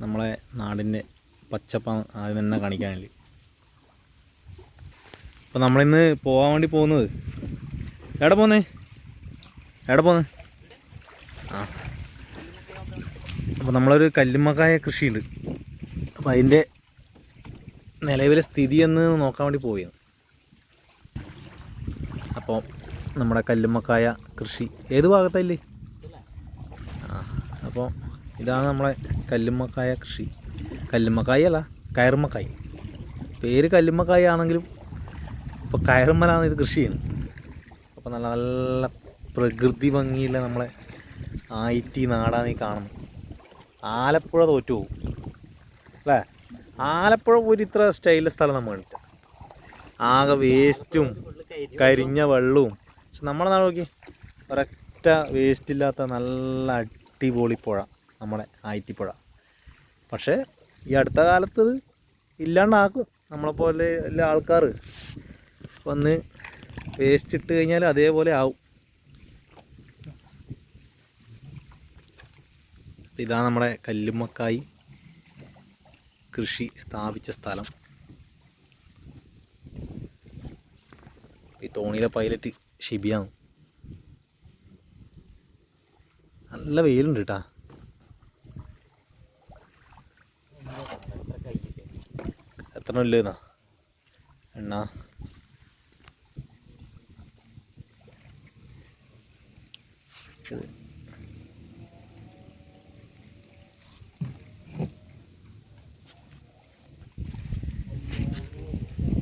നമ്മളെ നാടിന്റെ പച്ചപ്പ ആദ്യം തന്നെ കാണിക്കാൻ വേണ്ടി അപ്പോൾ നമ്മളിന്ന് പോകാൻ വേണ്ടി പോകുന്നത്. എവിടെ പോന്നേ? എവിടെ പോന്നേ? ആ. അപ്പോൾ നമ്മളൊരു കല്ലുമ്മക്കായ കൃഷിയുണ്ട്. അപ്പോൾ അതിന്റെ നിലവിലെ സ്ഥിതി എന്ന് നോക്കാൻ വേണ്ടി പോവുകയാണ്. അപ്പോൾ നമ്മുടെ കല്ലുമ്മക്കായ കൃഷി ഏത് ഭാഗത്തല്ലേ ആ അപ്പോൾ ഇതാണ് നമ്മളെ കല്ലുമ്മക്കായ കൃഷി. കല്ലുമ്മക്കായ അല്ല കയറുമ്മക്കായ. പേര് കല്ലുമ്മക്കായ ആണെങ്കിലും ഇപ്പോൾ കയറുമ്മലാണ് ഇത് കൃഷി ചെയ്യുന്നത്. അപ്പോൾ നല്ല നല്ല പ്രകൃതി ഭംഗിയുള്ള നമ്മളെ ആയിറ്റി നാടാണ് ഈ കാണുന്നത്. ആലപ്പുഴ തോറ്റു പോകും. അല്ലേ? ആലപ്പുഴ പോയി ഇത്ര സ്റ്റൈലിലെ സ്ഥലം നമ്മൾ കണ്ടിട്ട്. ആകെ വേസ്റ്റും കരിഞ്ഞ വെള്ളവും. പക്ഷെ നമ്മളെ നാട് നോക്കി ഒരൊറ്റ വേസ്റ്റ് ഇല്ലാത്ത നല്ല അടിപൊളി പുഴ. നമ്മുടെ ആയിത്തിപ്പുഴ പക്ഷേ ഈ അടുത്ത കാലത്ത് ഇല്ലാണ്ടാക്കും. നമ്മളെപ്പോലെ എല്ലാ ആൾക്കാർ വന്ന് വേസ്റ്റ് ഇട്ട് കഴിഞ്ഞാൽ അതേപോലെ ആവും. ഇതാ നമ്മുടെ കല്ലുമ്മക്കായി കൃഷി സ്ഥാപിച്ച സ്ഥലം. ഈ തോണിയിലെ പൈലറ്റ് ഷിബിയാണ്. നല്ല വെയിലുണ്ട് കേട്ടാ എത്ര ഇല്ലെന്നാ എണ്ണ.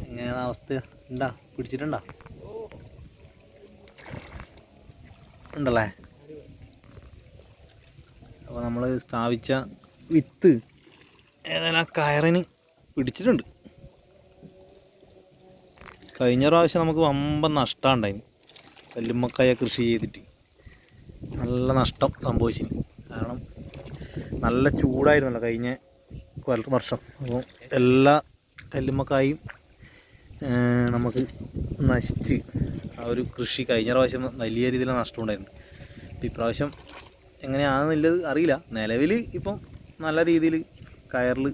ഇങ്ങനെയാണ് അവസ്ഥ? ഉണ്ടാ? പിടിച്ചിട്ടുണ്ടാ? ഉണ്ടല്ലേ? അപ്പോൾ നമ്മൾ സ്ഥാപിച്ച വിത്ത് ഏതായാലും ആ കയറിന് പിടിച്ചിട്ടുണ്ട്. കഴിഞ്ഞ പ്രാവശ്യം നമുക്ക് വമ്പൻ നഷ്ടം ഉണ്ടായിന് കല്ലുമ്മക്കായ കൃഷി ചെയ്തിട്ട്. നല്ല നഷ്ടം സംഭവിച്ചിന്. കാരണം നല്ല ചൂടായിരുന്നല്ലോ കഴിഞ്ഞ വർഷം. അപ്പോൾ എല്ലാ കല്ലുമ്മക്കായും നമുക്ക് നശിച്ച് ആ ഒരു കൃഷി കഴിഞ്ഞ പ്രാവശ്യം വലിയ രീതിയിൽ നഷ്ടം ഉണ്ടായിരുന്നു അപ്പോൾ ഇപ്രാവശ്യം എങ്ങനെയാണെന്നുള്ളത് അറിയില്ല. നിലവിൽ ഇപ്പം നല്ല രീതിയിൽ കയറിൽ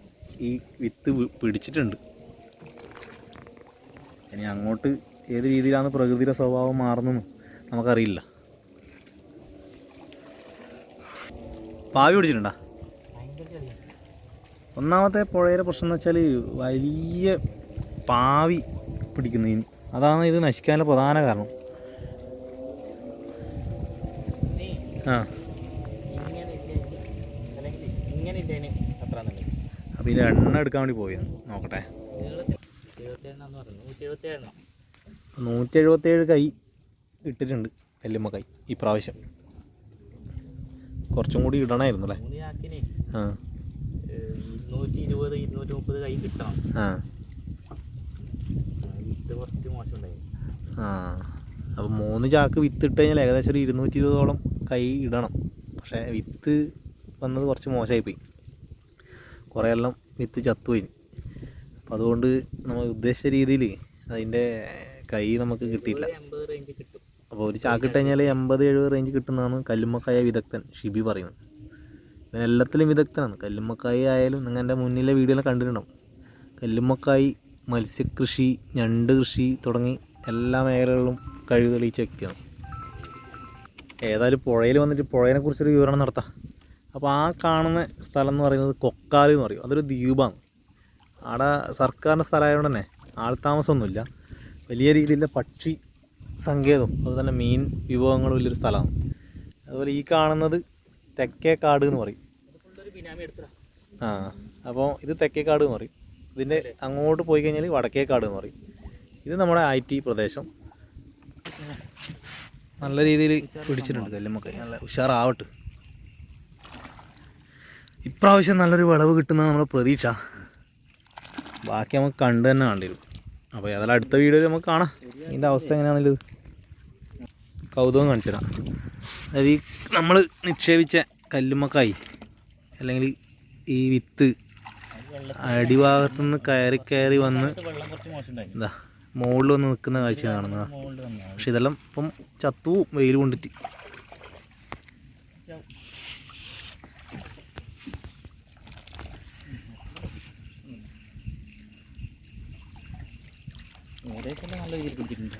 ഈ വിത്ത് പിടിച്ചിട്ടുണ്ട്. ഇനി അങ്ങോട്ട് ഏത് രീതിയിലാണ് പ്രകൃതിയുടെ സ്വഭാവം മാറുന്നതെന്ന് നമുക്കറിയില്ല. പാവി പിടിച്ചിട്ടുണ്ടോ? ഒന്നാമത്തെ പുഴയുടെ പ്രശ്നം എന്ന് വെച്ചാൽ വലിയ പാവി പിടിക്കുന്നതിന്. അതാണ് ഇത് നശിക്കാനുള്ള പ്രധാന കാരണം. ആ. അപ്പോൾ ഇതിന്റെ എണ്ണ എടുക്കാൻ വേണ്ടി പോയി നോക്കട്ടെ. പറഞ്ഞു. നൂറ്റി എഴുപത്തേഴെണ്ണം നൂറ്റി എഴുപത്തേഴ് കൈ ഇട്ടിട്ടുണ്ട് എല്ലുമ്മ കൈ ഈ പ്രാവശ്യം. കുറച്ചും കൂടി ഇടണമായിരുന്നു അല്ലേ മൂന്ന് ചാക്കിന് ആ. ഇരുന്നൂറ്റി ഇരുപത് ഇരുന്നൂറ്റി മുപ്പത് കൈ കിട്ടണം. ആ. ഇത് കുറച്ച് മോശമുണ്ടായി. ആ. അപ്പോൾ മൂന്ന് ചാക്ക് വിത്ത് ഇട്ട് കഴിഞ്ഞാൽ ഏകദേശം ഒരു ഇരുന്നൂറ്റി ഇരുപതോളം കൈ ഇടണം. പക്ഷേ വിത്ത് വന്നത് കുറച്ച് മോശമായിപ്പോയി. കുറേ എല്ലാം വിത്ത് ചത്തുപോയി. അപ്പോൾ അതുകൊണ്ട് നമ്മൾ ഉദ്ദേശിച്ച രീതിയിൽ അതിന്റെ കൈ നമുക്ക് കിട്ടിയില്ല അപ്പോൾ ഒരു ചാക്ക് ഇട്ട് കഴിഞ്ഞാൽ എൺപത് എഴുപത് റേഞ്ച് കിട്ടുന്നതാണ് കല്ലുമ്മക്കായ വിദഗ്ധൻ ഷിബി പറയുന്നത്. ഇവൻ എല്ലാത്തിലും വിദഗ്ധനാണ്. കല്ലുമ്മക്കായ ആയാലും നിങ്ങൾ എന്റെ മുന്നിലെ വീഡിയോയിൽ കണ്ടിട്ടുണ്ടാവും. കല്ലുമ്മക്കായി മത്സ്യകൃഷി ഞണ്ട് കൃഷി തുടങ്ങി എല്ലാ മേഖലകളിലും കഴിവ് തെളിയിച്ച വ്യക്തിയാണ് ഏതായാലും പുഴയിൽ വന്നിട്ട് പുഴയെ കുറിച്ചൊരു വിവരണം നടത്താം. അപ്പോൾ ആ കാണുന്ന സ്ഥലം എന്ന് പറയുന്നത് കൊക്കാലെന്ന് പറയും. അതൊരു ദ്വീപാണ്. അവിടെ സർക്കാരിന്റെ സ്ഥലമായതുകൊണ്ട് തന്നെ ആൾത്താമസമൊന്നുമില്ല വലിയ രീതിയിലുള്ള പക്ഷി സങ്കേതം അതുപോലെ തന്നെ മീൻ വിഭവങ്ങളും വലിയൊരു സ്ഥലമാണ്. അതുപോലെ ഈ കാണുന്നത് തെക്കേ കാട് എന്ന് പറയും. ആ അപ്പോൾ ഇത് തെക്കേ കാട് എന്ന് പറയും. ഇതിന്റെ അങ്ങോട്ട് പോയി കഴിഞ്ഞാൽ വടക്കേ കാട് എന്ന് പറയും. ഇത് നമ്മുടെ ഐ ടി പ്രദേശം. നല്ല രീതിയിൽ പിടിച്ചിട്ടുണ്ട് കല്ലുമൊക്കെ നല്ല ഉഷാറാവട്ടെ. ഇപ്രാവശ്യം നല്ലൊരു വിളവ് കിട്ടുന്ന നമ്മുടെ പ്രതീക്ഷ. ബാക്കി നമുക്ക് കണ്ടു തന്നെ വേണ്ടി വരും അപ്പോൾ ഏതായാലും അടുത്ത വീഡിയോയിൽ നമുക്ക് കാണാം. ഇതിന്റെ അവസ്ഥ എങ്ങനെയാണെന്നുള്ളത് കൗതുകം കാണിച്ചു തരാം അതായത് ഈ നമ്മൾ നിക്ഷേപിച്ച കല്ലുമ്മക്കായി അല്ലെങ്കിൽ ഈ വിത്ത് അടിഭാഗത്തുനിന്ന് കയറി കയറി വന്ന് എന്താ മുകളിൽ വന്ന് നിൽക്കുന്ന കാഴ്ച കാണുന്നതാണ് പക്ഷെ ഇതെല്ലാം ഇപ്പം ചത്തു വെയിൽ കൊണ്ടിട്ട്. ഏകദേശം നല്ല രീതിയിൽ പിടിച്ചിട്ടുണ്ട്.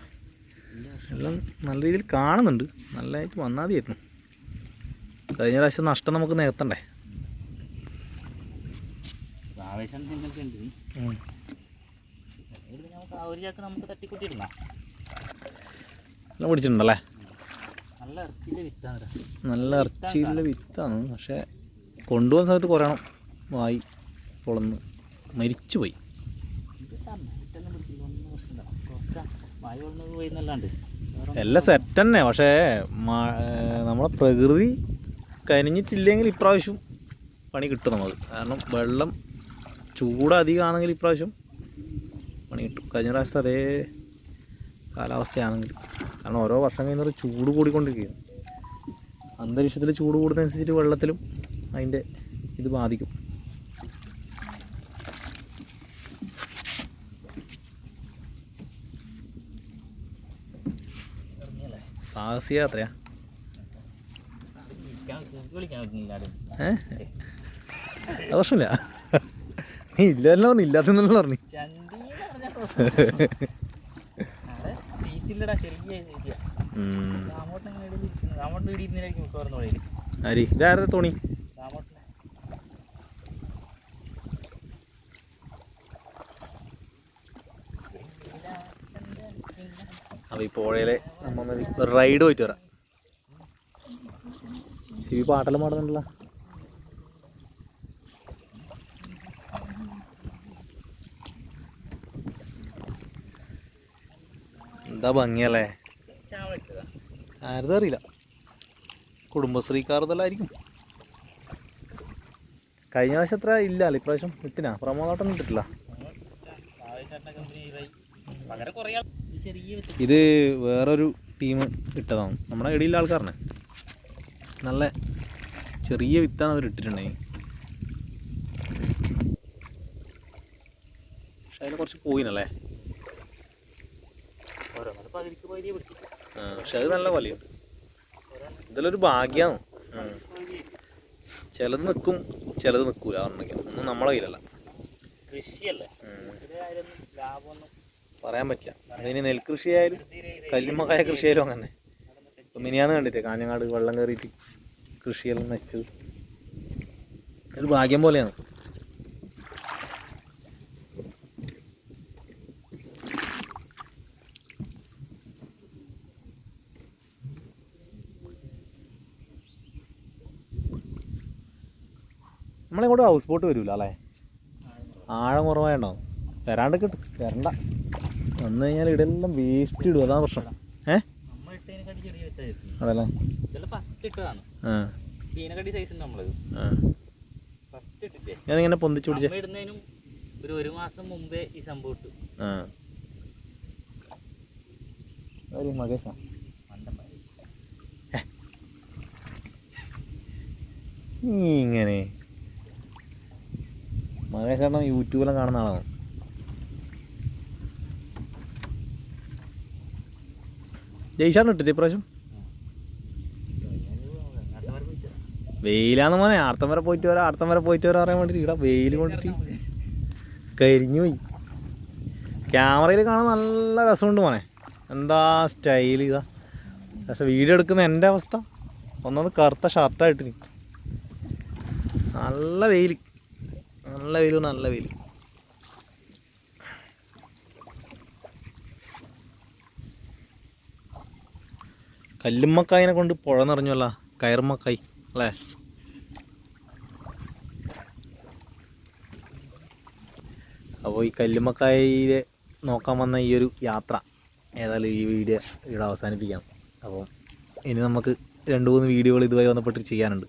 എല്ലാം നല്ല രീതിയിൽ കാണുന്നുണ്ട്. നല്ലതായിട്ട് വന്നാൽ മതിയായിരുന്നു കഴിഞ്ഞ പ്രാവശ്യം നഷ്ടം നമുക്ക് നികത്തണ്ടേ? ആവേശം ഒരു ചാക്ക് നമുക്ക് തട്ടിക്കൂട്ടിയിടണം. നല്ല പിടിച്ചിട്ടുണ്ടല്ലേ? നല്ല ഇറച്ചിയിലെ വിത്താണ് പക്ഷെ നല്ല ഇറച്ചിയിലെ വിത്താണ്. പക്ഷേ കൊണ്ടുപോകുന്ന സമയത്ത് കുറയണം. വായി പൊളന്ന്. മരിച്ചു പോയി ഇത് സമയത്തൊന്നും പിടിച്ചില്ല ഒന്നും പ്രശ്നമില്ല കുറച്ച് മഴ കൊണ്ടു പോയി എന്നല്ലാണ്ട് വേറെ എല്ലാം സെറ്റ് തന്നെ. പക്ഷേ നമ്മളെ പ്രകൃതി കനിഞ്ഞിട്ടില്ലെങ്കിൽ ഇപ്രാവശ്യം പണി കിട്ടും നമുക്ക്. കാരണം വെള്ളം ചൂട് അധികമാണെങ്കിൽ ഇപ്രാവശ്യം പണി കിട്ടും. കഴിഞ്ഞ പ്രാവശ്യത്തെ അതേ കാലാവസ്ഥയാണെങ്കിൽ. കാരണം ഓരോ വർഷം കഴിയുന്നവർ ചൂട് കൂടിക്കൊണ്ടിരിക്കുകയാണ്. അന്തരീക്ഷത്തിൽ ചൂട് കൂടുന്നതനുസരിച്ചിട്ട് വെള്ളത്തിലും അതിന്റെ ഇത് ബാധിക്കും. സാഹസിക യാത്രയാ വിളിക്കാൻ നിങ്ങൾക്ക് വിളിക്കാൻ പറ്റുന്നില്ല ആരും. ഏ? അത് പ്രശ്നമില്ല. നീ ഇല്ലല്ലോ പറഞ്ഞു ഇല്ലാത്തന്നല്ലോ പറഞ്ഞു. ചന്തീന്ന് പറഞ്ഞാ അവിടെ അപ്പോൾ ഈ പുഴയിലെ നമ്മ റൈഡ് പോയിട്ട് വരാം. ശിവി പാട്ടെല്ലാം പാടുന്നുണ്ടല്ലോ. എന്താ ഭംഗിയല്ലേ? ആരതും അറിയില്ല. കുടുംബശ്രീക്കാർതെല്ലായിരിക്കും. കഴിഞ്ഞ പ്രാവശ്യം അത്ര ഇല്ല ഇപ്രാവശ്യം ഇട്ടിനാ പ്രമോദോട്ടം ഇട്ടിട്ടില്ല. ഇത് വേറൊരു ടീം ഇട്ടതാണ്. നമ്മുടെ ഇടയിലെ ആൾക്കാരനെ. നല്ല ചെറിയ വിത്താണ് അവർ ഇട്ടിട്ടുണ്ടെങ്കിൽ. പക്ഷെ അതിൽ കുറച്ച് പോയിനല്ലേ? പക്ഷെ അത് നല്ല വലിയുണ്ട് ഇതിലൊരു ഭാഗ്യമാണ് ചിലത് നിൽക്കും ചിലത് നിൽക്കൂല പറഞ്ഞെങ്കിൽ ഒന്നും നമ്മളെ കയ്യിലല്ല. കൃഷിയല്ലേ. ലാഭമൊന്നും പറയാൻ പറ്റില്ല. അതിന് നെൽകൃഷി ആയാലും കല്ലുമ്മക്കായ കൃഷി ആയാലും അങ്ങനെ. ഇപ്പം മിനിയാന്ന് കണ്ടിട്ടേ കാഞ്ഞങ്ങാട് വെള്ളം കയറിയിട്ട് കൃഷിയെല്ലാം നശിച്ചത്. ഒരു ഭാഗ്യം പോലെയാണ്. നമ്മളിങ്ങോട്ട് ഹൗസ് ബോട്ട് വരില്ല അല്ലേ? ആഴം കുറവായുണ്ടാവും വരാണ്ട് കിട്ടും. വരണ്ട. വന്നു കഴിഞ്ഞാൽ ഇടെല്ലാം വേസ്റ്റ് ഇടും. അതാ പ്രശ്നം. ഏ? അതല്ലേ? ഞാനിങ്ങനെ പൊന്തിച്ചു പിടിച്ചേ. ഒരു ഒരു മാസം മുമ്പേ ഈ സംഭവം ഇട്ടു ഒരു മകേശാ ഇങ്ങനെ. മകേശേട്ടൻ യൂട്യൂബിലും കാണുന്ന ആളാണ്. ജയ്ഷാണ് ഇട്ടിട്ട് ഇപ്രാവശ്യം? വെയിലാന്ന് മോനെ ആർത്തം വരെ പോയിട്ട് വരാം ആർത്തം വരെ പോയിട്ട് വരാൻ അറിയാൻ വേണ്ടിയിട്ട് ഇവിടെ വെയിൽ കൊണ്ടിട്ട്. കരിഞ്ഞു പോയി. ക്യാമറയിൽ കാണാൻ നല്ല രസമുണ്ട് മോനെ. എന്താ സ്റ്റൈൽ ഇതാ. പക്ഷെ വീഡിയോ എടുക്കുന്ന എന്റെ അവസ്ഥ. ഒന്നത് കറുത്ത ഷർട്ടായിട്ടിന് നല്ല വെയിൽ നല്ല വെയിൽ നല്ല വെയിൽ കല്ലുമ്മക്കായിനെ കൊണ്ട് പുഴ നിറഞ്ഞല്ല കയറുമ്മക്കായി അല്ലേ? അപ്പോൾ ഈ കല്ലുമ്മക്കായിലെ നോക്കാൻ വന്ന ഈ ഒരു യാത്ര ഏതായാലും ഈ വീഡിയോ ഇവിടെ അവസാനിപ്പിക്കാം. അപ്പോൾ ഇനി നമുക്ക് രണ്ട് മൂന്ന് വീഡിയോകൾ ഇതുമായി ബന്ധപ്പെട്ട് ചെയ്യാനുണ്ട്.